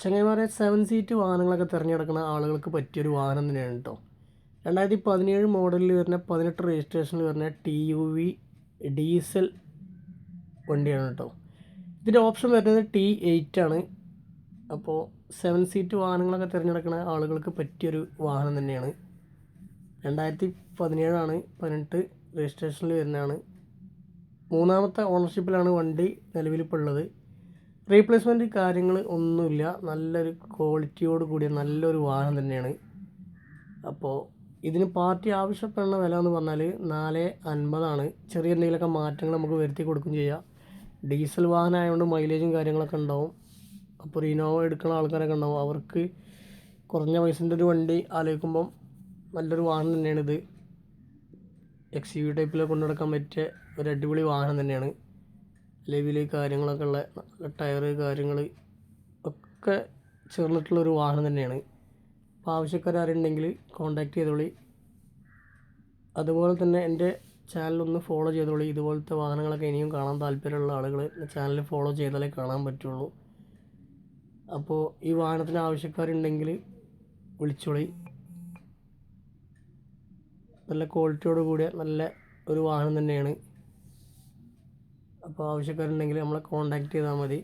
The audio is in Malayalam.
ചങ്ങായിമാരെ സെവൻ സീറ്റ് വാഹനങ്ങളൊക്കെ തിരഞ്ഞെടുക്കുന്ന ആളുകൾക്ക് പറ്റിയൊരു വാഹനം തന്നെയാണ് കേട്ടോ രണ്ടായിരത്തി പതിനേഴ് മോഡലിൽ വരുന്ന പതിനെട്ട് രജിസ്ട്രേഷനിൽ വരുന്ന ടി യു വി ഡീസൽ വണ്ടിയാണ് കേട്ടോ ഇതിന്റെ ഓപ്ഷൻ വരുന്നത് ടി എയ്റ്റ് ആണ്. അപ്പോൾ സെവൻ സീറ്റ് വാഹനങ്ങളൊക്കെ തിരഞ്ഞെടുക്കുന്ന ആളുകൾക്ക് പറ്റിയൊരു വാഹനം തന്നെയാണ്. രണ്ടായിരത്തി പതിനേഴാണ് പതിനെട്ട് രജിസ്ട്രേഷനിൽ വരുന്നതാണ്. മൂന്നാമത്തെ ഓണർഷിപ്പിലാണ് വണ്ടി നിലവിലിപ്പോൾ ഉള്ളത്. റീപ്ലേസ്മെന്റ് കാര്യങ്ങൾ ഒന്നുമില്ല. നല്ലൊരു ക്വാളിറ്റിയോട് കൂടിയ നല്ലൊരു വാഹനം തന്നെയാണ്. അപ്പോൾ ഇതിന് പാർട്ടി ആവശ്യപ്പെടുന്ന വില എന്ന് പറഞ്ഞാൽ നാല് അൻപതാണ്. ചെറിയ എന്തെങ്കിലുമൊക്കെ മാറ്റങ്ങൾ നമുക്ക് വരുത്തി കൊടുക്കും ചെയ്യാം. ഡീസൽ വാഹനം ആയതുകൊണ്ട് മൈലേജും കാര്യങ്ങളൊക്കെ ഉണ്ടാവും. അപ്പോൾ ഒരു എടുക്കുന്ന ആൾക്കാരൊക്കെ ഉണ്ടാവും. അവർക്ക് കുറഞ്ഞ പൈസന്റെ ഒരു വണ്ടി ആലോചിക്കുമ്പം നല്ലൊരു വാഹനം തന്നെയാണിത്. എക്സ് യു ടൈപ്പിൽ കൊണ്ടു നടക്കാൻ പറ്റിയ ഒരു അടിപൊളി വാഹനം തന്നെയാണ്. ലെവിൽ കാര്യങ്ങളൊക്കെ ഉള്ള ടയറ് കാര്യങ്ങൾ ഒക്കെ ചേർന്നിട്ടുള്ളൊരു വാഹനം തന്നെയാണ്. അപ്പോൾ ആവശ്യക്കാരുണ്ടെങ്കിൽ കോൺടാക്റ്റ് ചെയ്തോളി. അതുപോലെ തന്നെ എന്റെ ചാനലൊന്ന് ഫോളോ ചെയ്തോളി. ഇതുപോലത്തെ വാഹനങ്ങളൊക്കെ ഇനിയും കാണാൻ താല്പര്യമുള്ള ആളുകൾ ചാനൽ ഫോളോ ചെയ്താലേ കാണാൻ പറ്റുള്ളൂ. അപ്പോൾ ഈ വാഹനത്തിന് ആവശ്യക്കാരുണ്ടെങ്കിൽ വിളിച്ചോളി. നല്ല ക്വാളിറ്റിയോട് കൂടിയ നല്ല ഒരു വാഹനം തന്നെയാണ്. അപ്പോൾ ആവശ്യക്കാരുണ്ടെങ്കിൽ നമ്മളെ കോൺടാക്റ്റ് ചെയ്താൽ മതി.